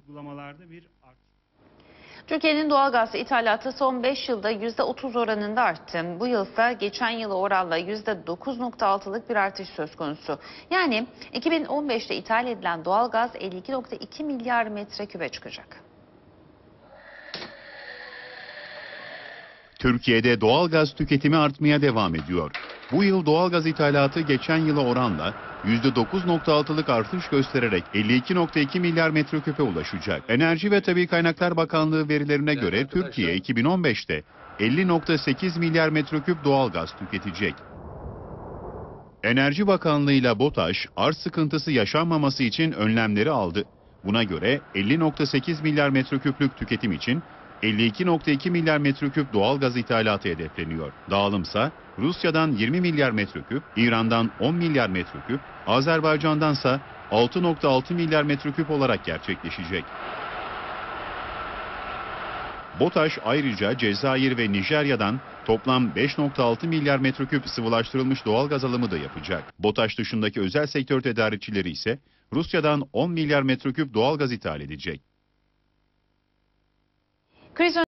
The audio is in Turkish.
uygulamalarda bir artış. Türkiye'nin doğalgaz ithalatı son 5 yılda %30 oranında arttı. Bu yılsa geçen yıla oranla %9.6'lık bir artış söz konusu. Yani 2015'te ithal edilen doğalgaz 52.2 milyar metrekübe çıkacak. Türkiye'de doğalgaz tüketimi artmaya devam ediyor. Bu yıl doğalgaz ithalatı geçen yıla oranla %9.6'lık artış göstererek 52.2 milyar metreküpe ulaşacak. Enerji ve Tabi Kaynaklar Bakanlığı verilerine göre Türkiye 2015'te 50.8 milyar metreküp doğalgaz tüketecek. Enerji Bakanlığı ile BOTAŞ arz sıkıntısı yaşanmaması için önlemleri aldı. Buna göre 50.8 milyar metreküplük tüketim için 52.2 milyar metreküp doğal gaz ithalatı hedefleniyor. Dağılımsa Rusya'dan 20 milyar metreküp, İran'dan 10 milyar metreküp, Azerbaycan'dansa 6.6 milyar metreküp olarak gerçekleşecek. BOTAŞ ayrıca Cezayir ve Nijerya'dan toplam 5.6 milyar metreküp sıvılaştırılmış doğal gaz alımı da yapacak. BOTAŞ dışındaki özel sektör tedarikçileri ise Rusya'dan 10 milyar metreküp doğal gaz ithal edecek. Kriz